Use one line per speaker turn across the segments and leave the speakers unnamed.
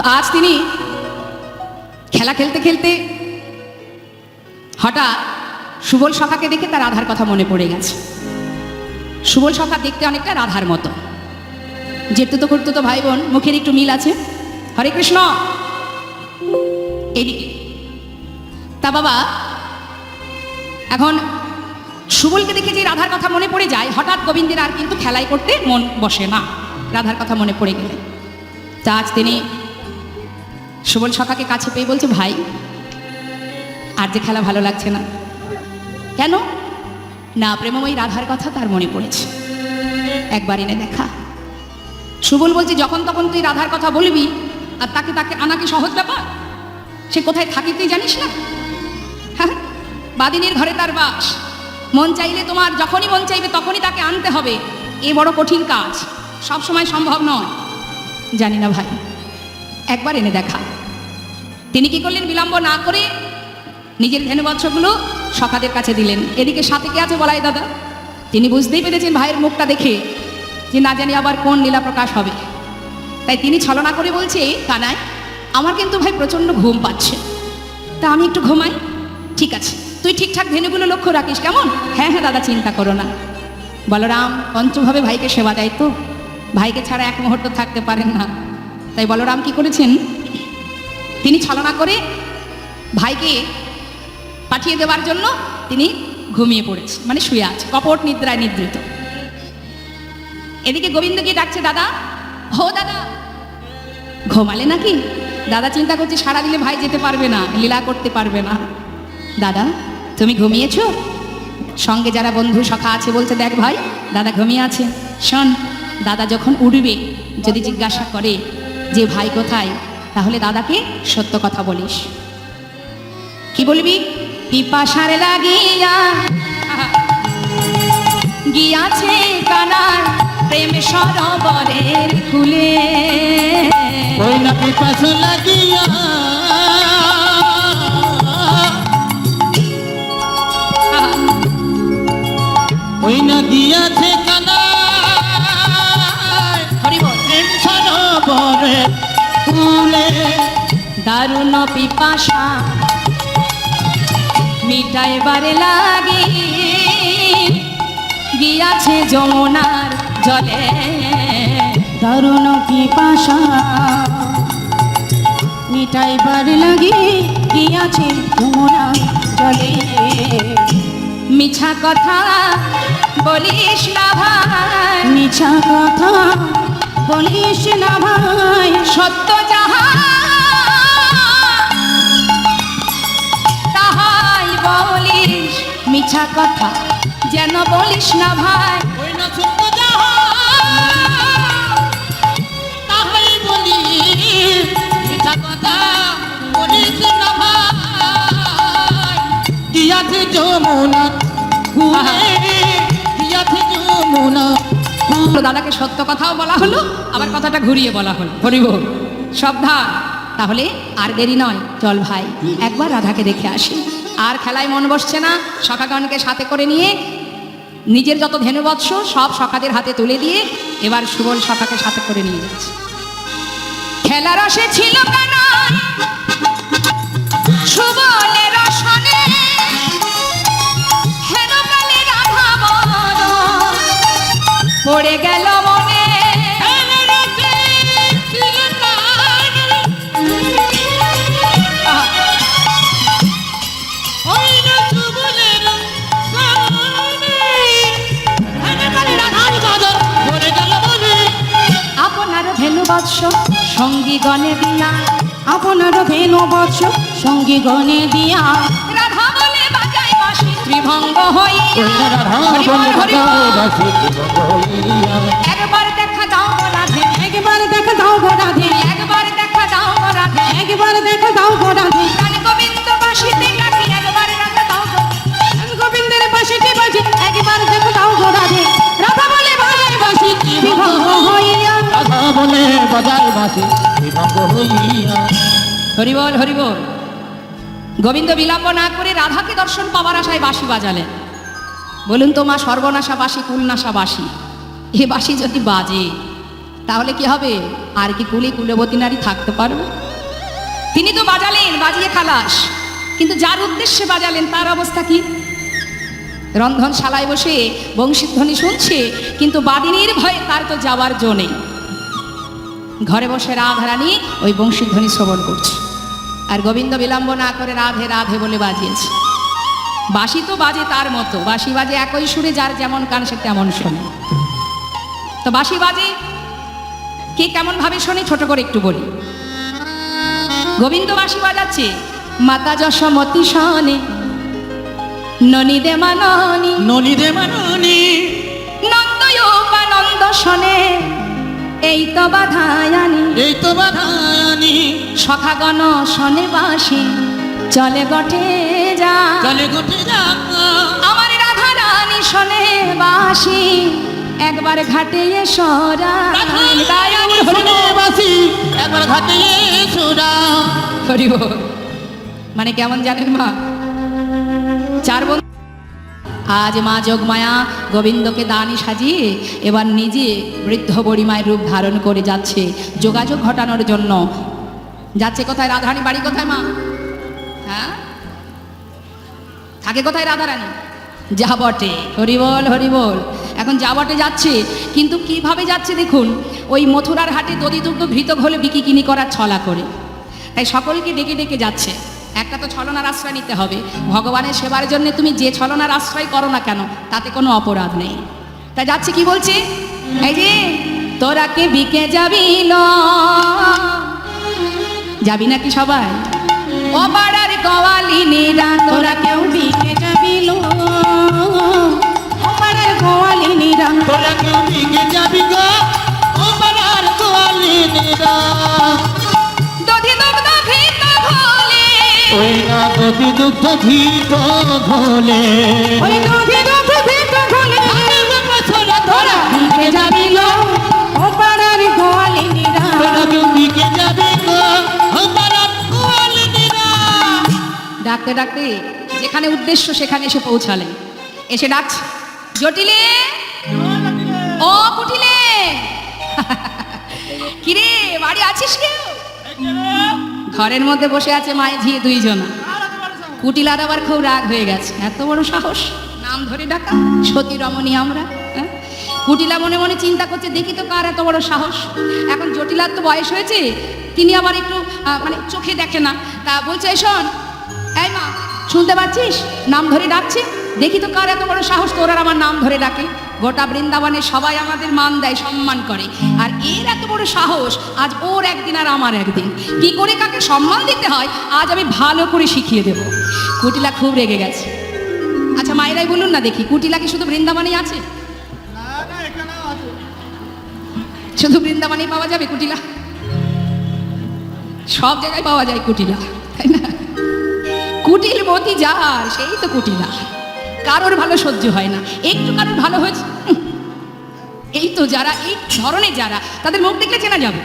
তো আজ তিনি খেলা খেলতে খেলতে হঠাৎ সুবল সখাকে দেখে তার রাধার কথা মনে পড়ে গেছে। সুবল সখা দেখতে অনেকটা রাধার মতো। যেতে তো করতো তো ভাই বোন মুখের একটু মিল আছে। হরে কৃষ্ণ! এদিকে। তা বাবা, এখন সুবলকে দেখে যে রাধার কথা মনে পড়ে যায়, হঠাৎ গোবিন্দের আর কিন্তু খেলাই করতে মন বসে না। রাধার কথা মনে পড়ে গেলে। তা আজ তিনি সুবল সখাকে কাছে পেয়ে বলছে, ভাই, আর যে খেলা ভালো লাগছে না। কেন? না, প্রেমময়ী রাধার কথা তার মনে পড়েছে। একবার এনে দেখা। সুবল বলছে, যখন তখন তুই রাধার কথা বলবি, আর তাকে তাকে আনা কি সহজ ব্যাপার? সে কোথায় থাকে তুই জানিস না? হ্যাঁ বাদিনীর ঘরে তার বাস। মন চাইলে তোমার যখনই মন চাইবে তখনই তাকে আনতে হবে। এ বড় কঠিন কাজ। সব সময় সম্ভব নয়। জানি না ভাই একবার এনে দেখা। তিনি কি করলেন? বিলম্ব না করে নিজের ধেনুবৎসগুলো সখাদের কাছে দিলেন। এদিকে সাথে কে আছে বলাই দাদা? তিনি বুঝতেই পেরেছেন ভাইয়ের মুখটা দেখে যে না জানি আবার কোন লীলা প্রকাশ হবে। তাই তিনি ছলনা করে বলছে কানায় আমার কিন্তু ভাই প্রচণ্ড ঘুম পাচ্ছে। তা আমি একটু ঘুমাই? ঠিক আছে, তুই ঠিকঠাক ধেনুগুলো লক্ষ্য রাখিস, কেমন? হ্যাঁ হ্যাঁ দাদা, চিন্তা করো না। বলরাম পঞ্চভাবে ভাইকে সেবা দেয় তো? ভাইকে ছাড়া এক মুহূর্ত থাকতে পারেন না। তাই বলরাম কি করেছেন? তিনি ছলনা করে ভাইকে পাঠিয়ে দেওয়ার জন্য তিনি ঘুমিয়ে পড়েছে মানে শুয়ে আছে, কপট নিদ্রায় নিদ্রিত। এদিকে গোবিন্দ গিয়ে ডাকছে, দাদা, হো দাদা! ঘুমালে নাকি? দাদা চিন্তা করছে সারা দিলে ভাই যেতে পারবে না, লীলা করতে পারবে না। দাদা, তুমি ঘুমিয়েছো? সঙ্গে যারা বন্ধু সখা আছে বলছে, দেখ ভাই, দাদা ঘুমিয়ে আছে, শোন, দাদা যখন উঠবে, যদি জিজ্ঞাসা করে যে ভাই কোথায় তাহলে দাদাকে সত্য কথা বলিস। কি বলবি? পিপাসার লাগিয়া গিয়াছে কানার প্রেম সরোবরের
না পিপাস লাগিয়া ওই না দিয়াছে
দারুণ পিপাসা। মিটাইবারে লাগি। গিয়াছে যমুনার জলে।
দারুণ পিপাসা। মিটাইবার লাগি। গিয়াছে তোমরা জলে।
মিছা কথা বলিস না ভাই।
মিছা কথা বলিস না ভাই।
সত্য যাহা বলিস মিছা কথা। যেন বলিস না ভাই। দাদাকে সত্য কথাও বলা হলো আবার কথাটা ঘুরিয়ে বলা হলো। হরিব সাবধান। তাহলে আর দেরি নয়। চল ভাই একবার রাধাকে দেখে আসি। আর খেলায় মন বসছে না। সখাগণকে সাথে করে নিয়ে নিজের যত ধেনুবৎস সব সখাদের হাতে তুলে দিয়ে এবার সুবল সখাকে সাথে করে নিয়ে যাচ্ছে। খেলার রসে ছিল বড় পড়ে গেল সঙ্গী গণে দিয়া
আপনার ভেনু বৎস সঙ্গী গণে দিয়া।
রাধা বলে বাজাই বাসি ত্রিভঙ্গ হইয়া। একবার দেখা দাও গো রাধে।
একবার দেখা দাও গো রাধে।
একবার দেখা দাও গো রাধে।
একবার দেখা দাও গো রাধে।
কান গোবিন্দ বাসিতে কাটি একবার রাধা দাও গো।
গোবিন্দের পাশেটি বাজে একবার দেখা দাও গো রাধে। রাধা বলে বাসি হইয়া।
রাধা বাসি
হরিবল হরিবল। গোবিন্দ বিলম্ব না করে রাধাকে দর্শন পাওয়ার আশায় বাঁশি বাজালেন। বলুন তো মা সর্বনাশা বাসি কুলনাশা বাসি এ বাসি যদি বাজে, তাহলে কি হবে? আর কি কুলি কুলবতী নারী থাকতে পারবে? তিনি তো বাজালেন, বাজিয়ে খালাস। কিন্তু যার উদ্দেশ্যে বাজালেন, তার অবস্থা কি? রন্ধনশালায় বসে বংশীধ্বনি শুনছে, কিন্তু বাদিনীর ভয়ে তার তো যাওয়ার জো নেই। ঘরে বসে রাধারানী ওই বংশীধ্বনি শ্রবণ করছে। আর গোবিন্দ বিলম্ব না করে রাধে রাধে বলে বাজিয়েছে। বাঁশি তো বাজে তার মতো বাঁশি বাজে একই সুরে যার যেমন কান সে তেমন শোনে। তো বাঁশি বাজে কে কেমন ভাবে শোনে ছোট করে একটু বলি। গোবিন্দ বাঁশি বাজাচ্ছে মাতা যশমতি শনে ননী দে মাননী
ননি দে মাননি
নন্দয়োপানন্দ শনে এই তো বাধায়ানি
এই তো বাধানি
সখাগণ শনে বাসি চলে গঠে যা।
চলে গোটে যা।
আমার রাধা রানী শনে বাসি একবার ঘাটে সরা
বাসি একবার ঘাটে সুরা
মানে কেমন জানেন মা? চার বন্ধু আজ মা যোগমায়া গোবিন্দকে দানি সাজিয়ে এবার নিজে বৃদ্ধ বড়িমায়ের রূপ ধারণ করে যাচ্ছে। যোগাযোগ ঘটানোর জন্য। যাচ্ছে কোথায় রাধারানী? বাড়ি কোথায় মা? হ্যাঁ? থাকে কোথায় রাধারানী? যা বটে। হরিবল হরিবল এখন যা বটে যাচ্ছে। কিন্তু কীভাবে যাচ্ছে দেখুন, ওই মথুরার হাটে দধি দুগ্ধ ঘৃত ঘোলে বিকি কিনি করার ছলা করে। তাই সকলকে ডেকে ডেকে যাচ্ছে। একটা তো ছলনার আশ্রয় নিতে হবে। ভগবানের সেবার জন্য তুমি যে ছলনার আশ্রয় করো না কেন তাতে কোনো অপরাধ নেই। তাই যাচ্ছে কি বলছে? এই যে তোরা কে বিকে যাবি যাবি নাকি সবাই? ও পাড়ার তোরা কেউ বিকে যাবি লো
পাড়ার
তোরা কেউ দিকে যাবি গো? ও পাড়ার
দধি দুগ্ধ
ওই না গতি ঘিত ঘোলে।
ওই ভেত ঘোলে দিকে যাবি লো ও পাড়ার গোয়ালিনীরা।
তোরা কেউ দিকে যাবি গো ও পাড়ার গোয়ালিনীরা।
ডাকতে ডাকতে যেখানে উদ্দেশ্য সেখানে এসে পৌঁছালে। এসে ডাকছে। জটিলে? ও কুটিলে? কিরে বাড়ি আছিস কেউ? ঘরের মধ্যে বসে আছে মায়ে ঝিয়ে দুইজনা। কুটিলার আবার খুব রাগ হয়ে গেছে। এত বড় সাহস? নাম ধরে ডাকা? সতী রমণী আমরা হ্যাঁ? কুটিলা মনে মনে চিন্তা করছে, দেখি তো কার এত বড় সাহস। এখন জটিলার তো বয়স হয়েছে, তিনি আবার একটু মানে চোখে দেখে না। তা বলছে শোন, এই মা, শুনতে পাচ্ছিস? নাম ধরে ডাকছে। দেখি তো কার এত বড় সাহস, তোর আর আমার নাম ধরে ডাকে। গোটা বৃন্দাবনে সবাই আমাদের মান দেয় সম্মান করে। আর এর এত বড় সাহস আজ ওর একদিন আর আমার একদিন। কি করে কাকে সম্মান দিতে হয় আজ আমি ভালো করে শিখিয়ে দেব। কুটিলা খুব রেগে গেছে। আচ্ছা মায়েরাই বলুন না দেখি কুটিলা কি শুধু বৃন্দাবনেই আছে? শুধু বৃন্দাবনেই পাওয়া যাবে কুটিলা? সব জায়গায় পাওয়া যায় কুটিলা তাই না? কুটিল মতি যার সেই তো কুটিলা। কারোর ভালো সহ্য হয় না। একটু কারোর ভালো হয়েছে এই তো যারা এই ধরনের যারা তাদের মুখ দেখলে চেনা যাবে।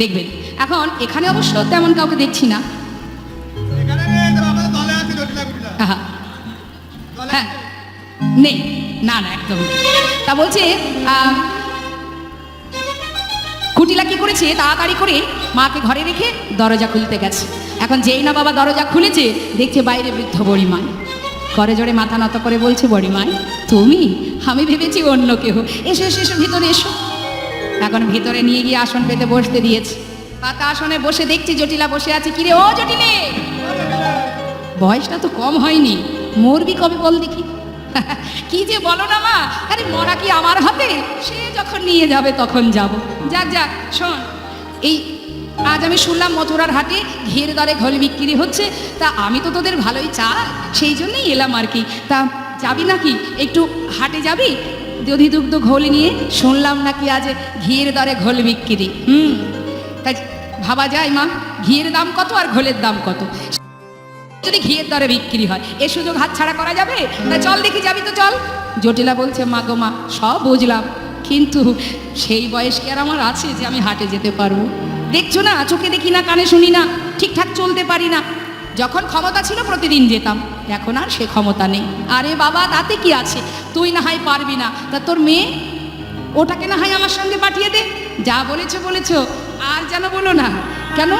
দেখবেন এখন এখানে অবশ্য তেমন কাউকে দেখছি না। হ্যাঁ। নেই। না না একদম তা বলছে কুটিলা কি করেছে তাড়াতাড়ি করে মাকে ঘরে রেখে দরজা খুলতে গেছে। এখন যেই না বাবা দরজা খুলেছে দেখছে বাইরে বৃদ্ধ বড়িমাই করে জোরে মাথা নত করে বলছে, বড়িমাই, তুমি? আমি ভেবেছি অন্য কেউ এসো এসো এসো, ভিতরে এসো। এখন ভিতরে নিয়ে গিয়ে আসন পেতে বসতে দিয়েছে। পাতা আসনে বসে দেখছি জটিলা বসে আছে। কিরে, ও জটিলে! বয়সটা তো কম হয়নি। মরবি কবে বল দেখি। কি যে বলো না মা! আরে, মরা কি আমার হাতে? সে যখন নিয়ে যাবে তখন যাব। যাক যাক, শোন। এই আজ আমি শুনলাম মথুরার হাটে ঘির দরে ঘোল বিক্রি হচ্ছে। তা আমি তো তোদের ভালোই চা, সেই জন্যই এলাম আর কি। তা যাবি নাকি? একটু হাটে যাবি? দধি দুগ্ধ ঘোল নিয়ে শুনলাম নাকি আজ ঘির দরে ঘোল বিক্রি। হুম। তাই ভাবা যায় মা ঘিয়ের দাম কত আর ঘোলের দাম কত? যদি ঘিয়ের দরে বিক্রি হয়, এ সুযোগ হাতছাড়া করা যাবে? তা চল দেখি, যাবি তো চল। জটিলা বলছে, মা গো মা, সব বুঝলাম। কিন্তু সেই বয়স কি আর আমার আছে যে আমি হাটে যেতে পারব? দেখছ না? চোখে দেখি না, কানে শুনি না, ঠিকঠাক চলতে পারি না। যখন ক্ষমতা ছিল, প্রতিদিন যেতাম। এখন আর সে ক্ষমতা নেই। আরে বাবা, তাতে কি আছে? তুই না হয় পারবি না। তা তোর মেয়ে, ওটাকে না হয় আমার সঙ্গে পাঠিয়ে দে। যা বলেছ বলেছ। আর যেন বলো না। কেন?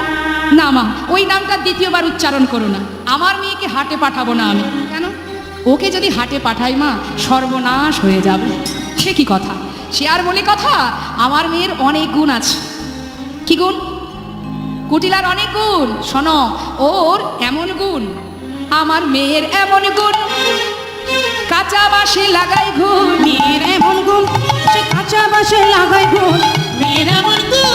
না মা, ওই নামটা দ্বিতীয়বার উচ্চারণ করো না। আমার মেয়েকে হাটে পাঠাবো না আমি। কেন? ওকে যদি হাটে পাঠাই মা, সর্বনাশ হয়ে যাবে। সে কি কথা? সে আর বলে কথা? আমার মেয়ের অনেক গুণ আছে। কি গুণ? কুটিলার অনেক গুণ, শোনো, ওর এমন গুণ। আমার মেয়ের এমন গুণ কাঁচা বাসে লাগাই ঘুণ
মেয়ের এমন গুণ কাঁচা বাসে লাগাই গুণ।
মেয়ের এমন গুণ,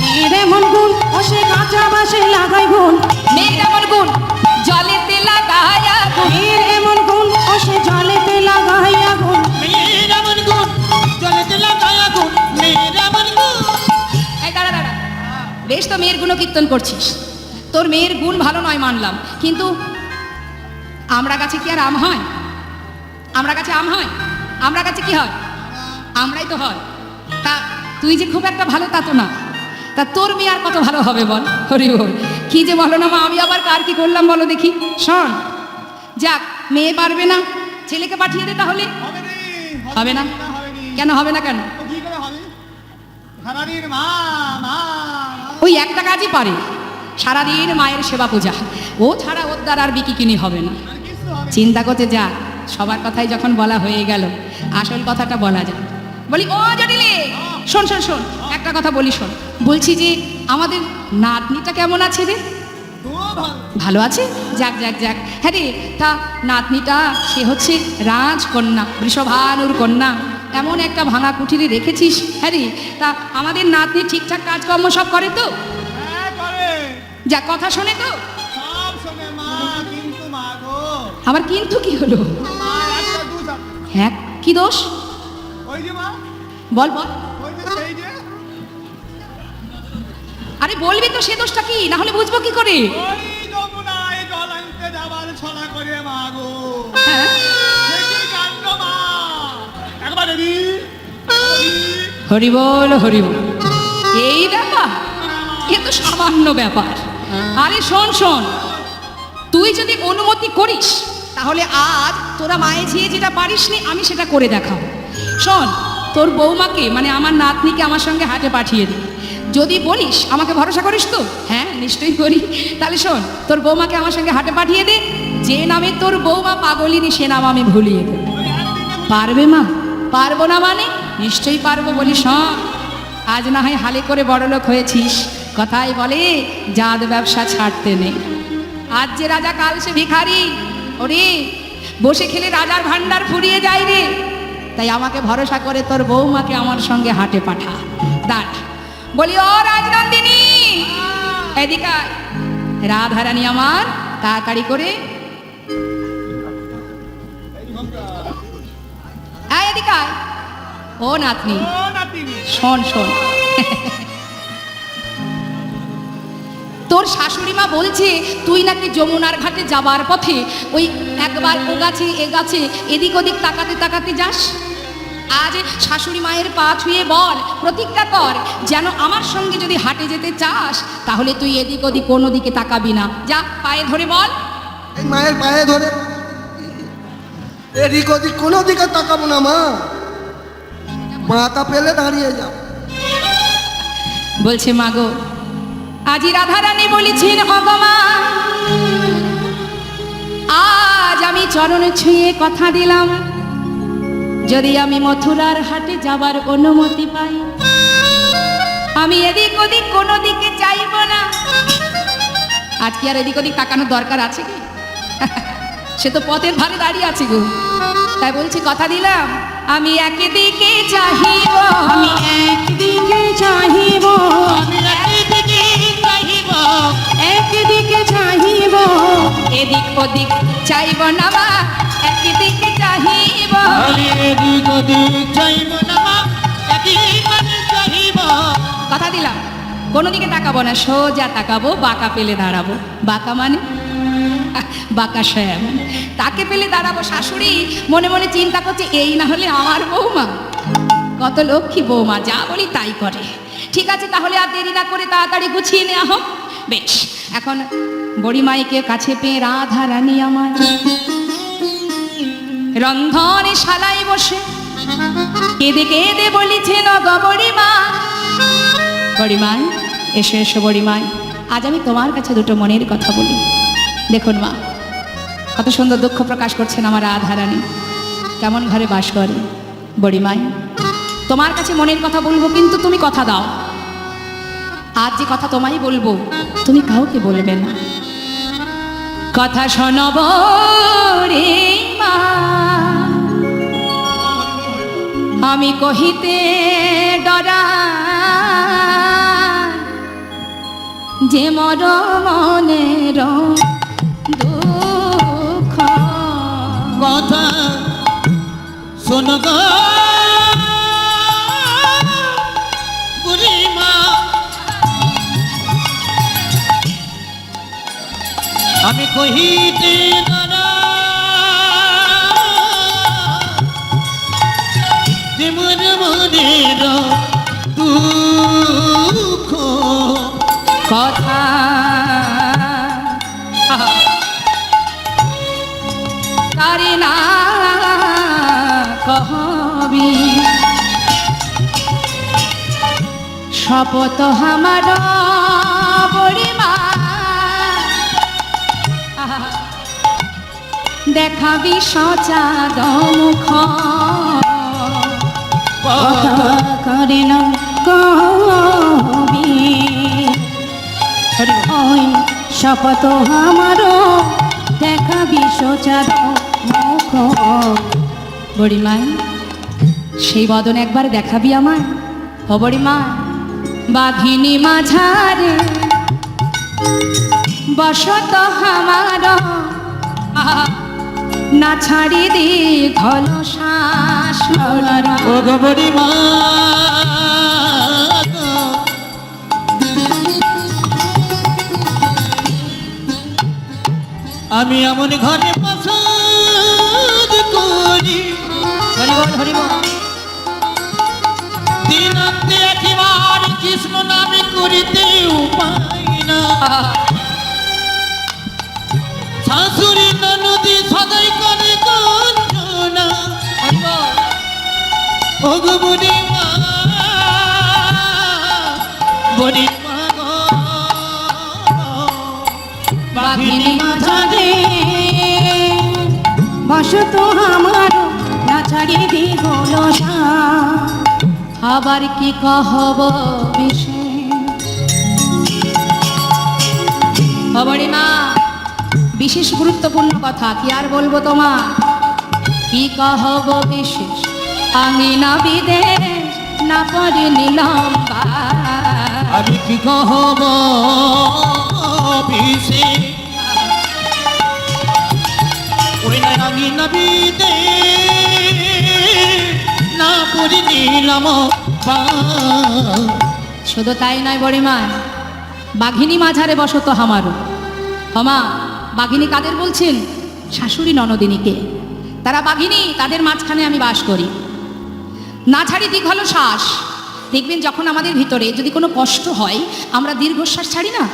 মেয়ের এমন গুণ, ও সে কাঁচা বাসে লাগাই গুণ।
মেয়ের এমন গুণ, জলেতে লাগায়া
মেয়ের এমন গুণ, ও সে জলেতে লাগাইয়া
দাঁড়া দাঁড়া। বেশ তো মেয়ের গুণ কীর্তন করছিস। তোর মেয়ের গুণ ভালো নয় মানলাম কিন্তু আমরা গাছে কি আর আম হয়? আমরা গাছে আম হয়? আমরা গাছে কি হয়? আমরাই তো হয়। তা তুই যে খুব একটা ভালো তা তো না। তা তোর মেয়ে আর কত ভালো হবে বল হরি বল কি যে বলো না মা আমি আবার কার কি করলাম বলো দেখি। শোন যাক মেয়ে পারবে না। ছেলেকে পাঠিয়ে দে তাহলে।
হবে না।
কেন হবে না কেন
তো কি করে হবে? সারাদিন মা, মা, মা।
ওই একটা কাজই পারে। সারাদিন মায়ের সেবা পূজা। ও ছাড়া ওর দ্বারা আর বিকিকিনি হবে না।
হবে না।
চিন্তা করতে যা সবার কথাই যখন বলা হয়ে গেল আসল কথাটা বলা যায়। বলি ও জটিলে শোন শোন শোন একটা কথা বলি শোন। বলছি যে আমাদের নাতনিটা কেমন আছে রে।
ভালো
আছে? যাক যাক যাক। হ্যাঁ রে তা নাতনিটা সে হচ্ছে রাজকন্যা বৃষভানুর কন্যা। এমন একটা ভাঙা কুঠিরে রেখেছিস হ্যারি? তা আমাদের নাতনি ঠিকঠাক কাজকর্ম সব করে তো?
হ্যাঁ।
যা কথা শোনে তো। আবার কিন্তু কি হলো? হ্যাঁ কি দোষ?
ওই যে মা,
বল বল।
ওই যে
আরে বলবি তো সে দোষটা কি? না হলে বুঝব কি করে? হ্যাঁ। হরি বল হরি বল। এই ব্যাপার এ তো সামান্য ব্যাপার। আরে শোন শোন। তুই যদি অনুমতি করিস তাহলে আজ তোরা মায়ে ঝিয়ে যেটা পারিসনি আমি সেটা করে দেখাবো। শোন তোর বৌমাকে মানে আমার নাতনিকে আমার সঙ্গে হাটে পাঠিয়ে দে। যদি বলিস আমাকে ভরসা করিস তো? হ্যাঁ নিশ্চয়ই করি। তাহলে শোন তোর বৌমাকে আমার সঙ্গে হাটে পাঠিয়ে দে। যে নামে তোর বৌমা পাগলিনী সে নাম আমি ভুলিয়ে দেবো। পারবে মা? পারব না মানে? নিশ্চয়ই পারব বলি শোন। আজ না হয় হালে করে বড়লোক হয়েছিস। কথাই বলে, জাত ব্যবসা ছাড়তে নেই আজ যে রাজা কাল সে ভিখারি, ওরে, বসে খেলে রাজার ভান্ডার ফুরিয়ে যায় রে। তাই আমাকে ভরসা করে তোর বৌমাকে আমার সঙ্গে হাটে পাঠা। দাঁড়। বলি, ও রাজনন্দিনী! এদিকে। রাধারানী আমার তাড়াতাড়ি করে এদিকে আয়। ও নাতনি।
ও নাতিনি।
শোন শোন। তোর শাশুড়ি মা বলছে তুই নাকি যমুনার ঘাটে যাবার পথে ওই একবার ও গাছে এ গাছে এদিক ওদিক তাকাতে তাকাতে যাস। আজ শাশুড়ি মায়ের পা ছুঁয়ে বল প্রতিজ্ঞা কর যেন আমার সঙ্গে যদি হাটে যেতে চাস তাহলে তুই এদিক ওদিক কোনো দিকে তাকাবি না। যা পায়ে ধরে বল।
মায়ের পায়ে ধরে। এদিক ওদিক কোনো দিকে তাকাবো না, মা। মাথা পেলে দাঁড়িয়ে যাও।
বলছে মাগো আজি রাধারানী বলেছেন অগমা আজ আমি চরণ ছুঁয়ে কথা দিলাম। যদি আমি মথুরার হাটে যাবার অনুমতি পাই, আমি এদিক ওদিক কোনো দিকে চাইব না। আজকে আর এদিক ওদিক তাকানোর দরকার আছে কি? সে তো পথের ধারে দাঁড়িয়ে আছে গো। তাই বলছি কথা দিলাম আমি একদিকে চাহিব
আমি একদিকে চাহিব
আমি একদিকে চাহিব,
একদিকে চাহিব।
এদিক ওদিক চাইব না মা একদিকে চাহিব।
আমি এদিক ওদিক চাইব না মা, একদিকে চাহিব।
কথা দিলাম কোনো দিকে তাকাবো না সোজা তাকাবো বাঁকা পেলে দাঁড়াবো। বাঁকা মানে? বাঁকা শ্যাম তাকে পেলে দাঁড়াবো শাশুড়ি, মনে মনে চিন্তা করছে, এই না হলে আমার বৌমা। কত লক্ষ্মী বৌমা, যা বলি তাই করে। ঠিক আছে, তাহলে আর দেরি না করে তাড়াতাড়ি গুছিয়ে নেওয়া হোক। বেশ, এখন বড়িমাইকে কাছে পেয়ে রাধা রানী আমার। রন্ধনে শালায় বসে, কেঁদে কেঁদে বলিছেন গো বড়িমা। বড়িমায় এসো এসো বড়িমায় আজ আমি তোমার কাছে দুটো মনের কথা বলি। দেখুন মা, কত সুন্দর দুঃখ প্রকাশ করছেন আমার রাধারানী। কেমন ঘরে বাস করে বড়িমায় তোমার কাছে মনের কথা বলব, কিন্তু তুমি কথা দাও। আজ যে কথা তোমায় বলব, তুমি কাউকে বলবে না। কথা শোনব রে মা, আমি কহিতে ডরা। যে মর মনের
কথা শোন বুড়িমা। আমি কহিতে নারা মনে মোর
শপথ আমার বড়িমা। দেখাবি সচাদ মুখ
করে কবি। শপথ আমারও দেখা বিশ্বচাঁদ মুখ
বড়িমায় সেই বদন একবার দেখাবি আমার ও বড়িমা বাঘিনী মাঝারে। বসত আমার না ছাড়ি দি ঘন শ্বাস।
আমি এমন ঘরে পছন্দ করি।
হরি বল বল
একবার কৃষ্ণ নামে করিতে উপায় না শাশুড়ি নদী সদাই করে কঞ্জনা
হরি বল।
ও গো বুড়িমা বুড়িমা গো
বাঘিনী
মাঝারে, বসত আমার, না ছাড়ি দি গোল
আবার কি কহব বিষে? মা, বিশেষ গুরুত্বপূর্ণ কথা, কি আর বলব তোমা কি কহব বিশেষ? আমি না বিদেশ, না পড়ে নিলাম
আমি কি কহব বিষে ওই না আমি নবীতে না পড়ি নিলাম
শুধু তাই নয় বড়িমা বাঘিনী মাঝারে বসত হামারও হমা, বাঘিনী কাদের বলছেন? শাশুড়ি ননদিনীকে। তারা বাঘিনী, তাদের মাঝখানে আমি বাস করি। না ছাড়ি দীর্ঘল শ্বাস। দেখবেন যখন আমাদের ভিতরে যদি কোনো কষ্ট হয়, আমরা দীর্ঘশ্বাস ছাড়ি না?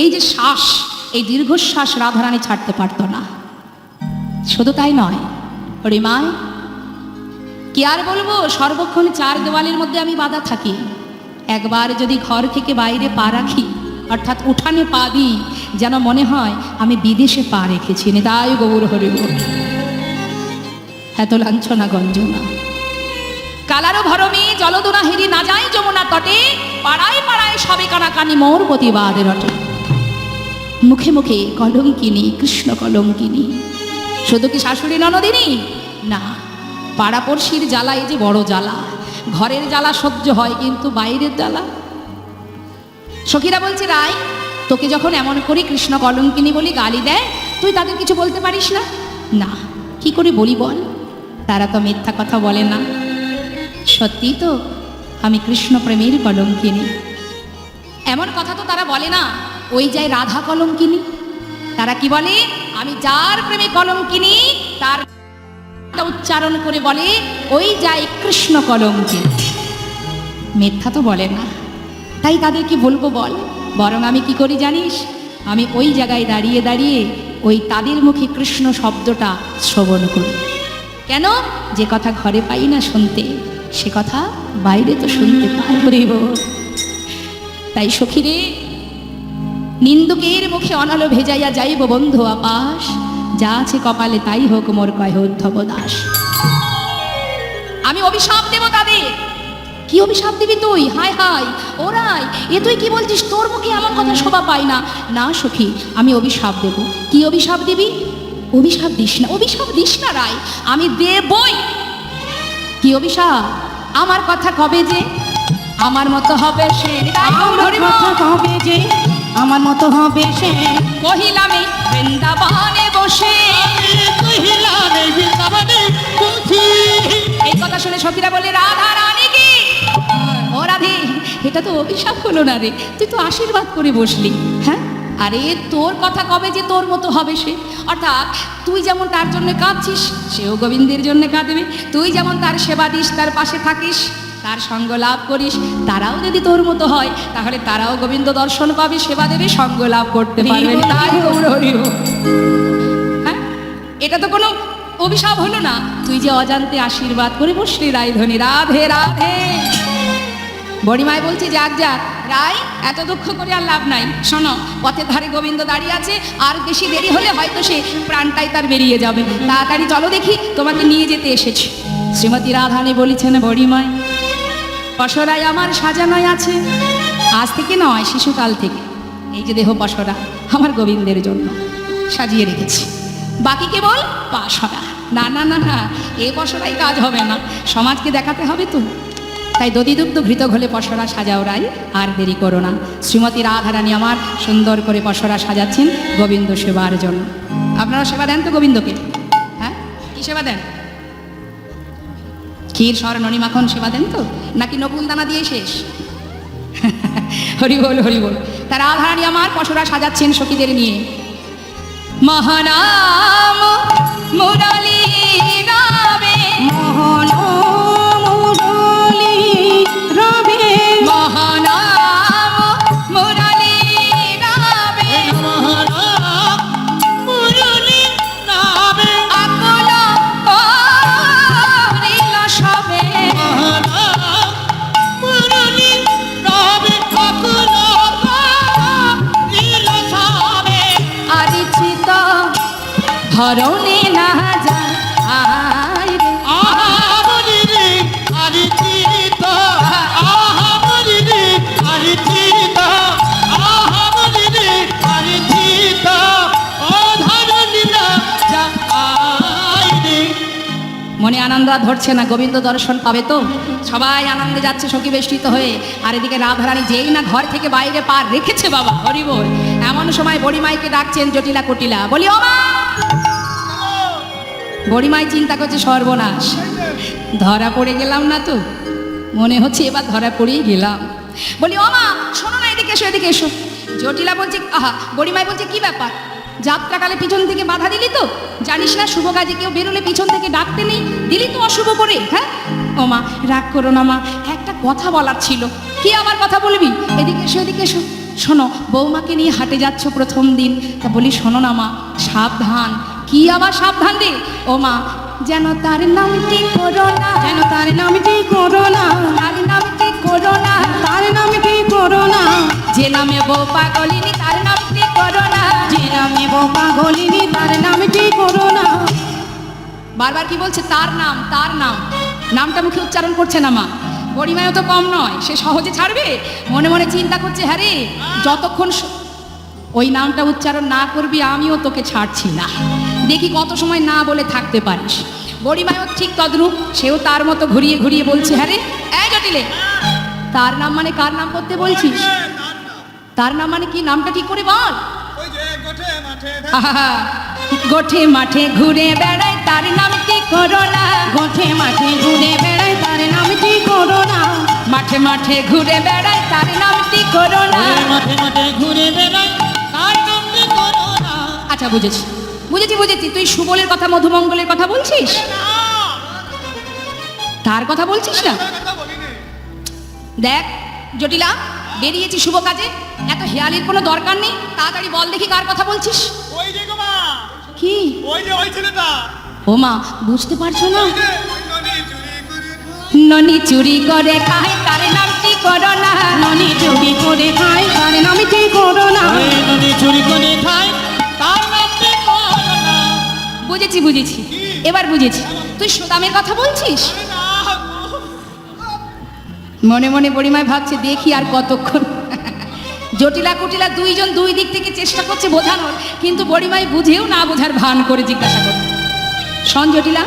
এই যে শ্বাস, এই দীর্ঘশ্বাস রাধারানী ছাড়তে পারতো না। শুধু তাই নয় হরিমায় কি আর বলব? সর্বক্ষণ চার দেওয়ালের মধ্যে আমি বাধা থাকি। একবার যদি ঘর থেকে বাইরে পা রাখি, অর্থাৎ উঠানে পা দিই, যেন মনে হয় আমি বিদেশে পা রেখেছি। নে তাই গৌর হরি বল। এত লাঞ্ছনা গঞ্জনা। কালারও ভরমে জলদোনা হেরি না যায় যমুনা তটে, পাড়ায় পাড়ায় সবে কানাকানি মোর প্রতিবাদের রটে। মুখে মুখে কলঙ্কিনী, কৃষ্ণ কলঙ্কিনী। শুধু কি শাশুড়ি ননদিনী? না। পাড়াপড়শির জ্বালা, এই যে বড় জ্বালা। ঘরের জ্বালা সহ্য হয় কিন্তু বাইরের জ্বালা। সখীরা বলছে রাই তোকে যখন এমন করি কৃষ্ণ কলঙ্কিনী বলি গালি দেয়, তুই তাদের কিছু বলতে পারিস না? না, কি করে বলি বল? তারা তো মিথ্যা কথা বলে না। সত্যি তো, আমি কৃষ্ণ প্রেমের কলঙ্কিনী। এমন কথা তো তারা বলে না, ওই যায় রাধা কলঙ্কিনী। তারা কি বলে? আমি যার প্রেমে কলঙ্কিনী, তার তা উচ্চারণ করে বলে, ওই যাই কৃষ্ণ কলঙ্কিনী মিথ্যা তো বলে না। তাই তাদের কি বলব, বল, বরং আমি কি করি জানিস? আমি ওই জায়গায় দাঁড়িয়ে দাঁড়িয়ে ওই তাদের মুখে কৃষ্ণ শব্দটা শ্রবণ করি। কেন? যে কথা ঘরে পাই না শুনতে, সে কথা বাইরে তো শুনতে পাই হরিব তাই সখীরে, নিন্দুকের মুখে অনালো ভেজাইয়া যাইব বন্ধু আকাশ। যা আছে কপালে তাই হোক মোর কয় উদ্ধব দাস। আমি অভিশাপ দেব তাদের। কি অভিশাপ দিবি তুই? হায় হায়। ওরাই এ তুই কি বলছিস? তোর মুখে এমন কথা শোভা পাই না। না সখী আমি অভিশাপ দেব। কি অভিশাপ দিবি? অভিশাপ দিস না। অভিশাপ দিস না রায়। আমি দেবই। কি অভিশাপ? আমার কথা কবে যে? আমার মতো হবে সে।
আমার কথা কবে যে? আমার মতো হবে সে?
কহিলামে বৃন্দাবনে বসে।
কহিলাম এই বৃন্দাবনে বসি।
এই কথা শুনে সখীরা বলে রাধা রানী কি? ও রাধে এটা তো অভিশাপ হলো না রে। তুই তো আশীর্বাদ করে বসলি। হ্যাঁ? আরে তোর কথা কবে যে তোর মতো হবে সে? অর্থাৎ তুই যেমন তার জন্য কাঁদছিস সেও গোবিন্দের জন্য কাঁদবে। তুই যেমন তার সেবা দিস তার পাশে থাকিস। তার সঙ্গ লাভ করিস। তারাও যদি তোর মতো হয় তাহলে তারাও গোবিন্দ দর্শন পাবে সেবা দেবে সঙ্গ লাভ করতে পারবে তাই হ্যাঁ? এটা তো কোনো অভিশাপ হলো না। তুই যে অজান্তে আশীর্বাদ করে বসলি রায়ধনী রাধে রাধে। বড়িমায় বলছি যাক যাক। রায় এত দুঃখ করে আর লাভ নাই। শোনো পথের ধারে গোবিন্দ দাঁড়িয়ে আছে। আর বেশি দেরি হলে হয়তো সে প্রাণটাই তার বেরিয়ে যাবে। তাড়াতাড়ি চলো দেখি তোমাকে নিয়ে যেতে এসেছি। শ্রীমতী রাধানী বলেছেন বড়িমায় পশরায় আমার সাজানোয় আছে। আজ থেকে নয়, শিশুকাল থেকে। এই যে দেহ পশরা আমার গোবিন্দের জন্য সাজিয়ে রেখেছি। বাকি কেবল পাশরা না না না না, এ পশরাই কাজ হবে না। সমাজকে দেখাতে হবে তো। তাই দধিদুগ্ধ ঘৃত ঘলে পশরা সাজাও রাই আর দেরি করো না। শ্রীমতী রাধারানী আমার সুন্দর করে পশরা সাজাচ্ছেন গোবিন্দ সেবার জন্য। আপনারা সেবা দেন তো গোবিন্দকে? হ্যাঁ? কি সেবা দেন? ক্ষীর স্বর ননি মাখন সেবা দেন তো? নাকি নকুল দানা দিয়ে শেষ? হরি বল হরি বল। তার আধারানি আমার, পশরা সাজাচ্ছেন সখীদের নিয়ে। মহানাম মুরালি গাবে
মোহন
ধরছে না, গোবিন্দ দর্শন পাবে তো? সবাই আনন্দে যাচ্ছে, সখী বেষ্টিত হয়ে। আর এদিকে রাধারানী যেই না ঘর থেকে বাইরে পার রেখেছে বাবা হরি বল এমন সময় বড়িমাইকে ডাকছেন জটিলা কটিলা, বলি, ও বড়িমাই চিন্তা করছে, সর্বনাশ, ধরা পড়ে গেলাম না তো? মনে হচ্ছে এবার ধরা পড়েই গেলাম। বলি, ও মা, শোনো না এদিকে এসো এদিকে এসো। জটিলা বলছে, আহা! বড়িমাই বলছে, কি ব্যাপার? যাত্রাকালে পিছন থেকে বাধা দিলি তো? জানিস না, শুভ কাজে কেউ বেরোলে পিছন থেকে ডাকতে নেই। দিলি তো অশুভ করে হ্যাঁ? ও মা, রাগ করো না মা, একটা কথা বলার ছিল। কি আবার কথা বলবি? এদিকে এসো এদিকে এসো। শোনো, বৌমাকে নিয়ে হাটে যাচ্ছ প্রথম দিন। তা বলি, শোনো না মা, সাবধান। কি আবার সাবধান রে? ও মা, যেন তার নামটি করোনা
যেন তার নামটি করোনা
তার নামটি করোনা
তার নামটি করোনা
যে নামে বউ পাগলিনি, তার নামটি করোনা
নামে বোকা গলিনি তার নামটি করোনা
বারবার কি বলছে? তার নাম তার নাম। নামটা মুখে উচ্চারণ করছে না মা। গরিমায়ও তো কম নয়, সে সহজে ছাড়বে? মনে মনে চিন্তা করছে হ্যাঁ রে, যতক্ষণ ওই নামটা উচ্চারণ না করবি, আমিও তোকে ছাড়ছি না। দেখি কত সময় না বলে থাকতে পারিস। গরিমায়ও ঠিক তদ্রূপ, সেও তার মতো ঘুরিয়ে ঘুরিয়ে বলছে হ্যাঁ রে, এই জটিলে, তার নাম মানে কার নাম করতে বলছিস? তার নাম মানে কি? নামটা ঠিক করে বল।
গোঠে মাঠে
ঘুরে বেড়ায় তার নাম কি করোনা?
গোঠে মাঠে ঘুরে বেড়ায় তার নামটি করোনা?
মাঠে মাঠে ঘুরে বেড়ায় তার নামটি করোনা?
মাঠে মাঠে ঘুরে বেড়াই তার নামটি করোনা?
আচ্ছা বুঝেছি। বুঝেছি বুঝেছি। তুই সুবলের কথা মধুমঙ্গলের কথা বলছিস? তার কথা বলছিস না? দেখ জটিলা বেরিয়েছি শুভ কাজে। এত হেয়ালির কোনো দরকার নেই। তাড়াতাড়ি বল দেখি কার কথা বলছিস।
ওই যে গো মা।
কি?
ওই যে ওই ছেলেটা।
ও মা বুঝতে পারছ না? ননি চুরি করে খায়। তার নামটি করো না
ননি চুরি করে খায় তার নামে কি করো না
ওই নদী চুরি করে খায় তার নামটি করো না
বুঝেছি বুঝেছি। এবার বুঝেছি। তুই সুদামের কথা বলছিস? মনে মনে বড়িমায় ভাবছে, দেখি আর কতক্ষণ। জটিলা কুটিলা দুইজন দুই দিক থেকে চেষ্টা করছে বোঝানোর, কিন্তু বড়িমাই বুঝেও না বোঝার ভান করে জিজ্ঞাসা করে শোন জটিলা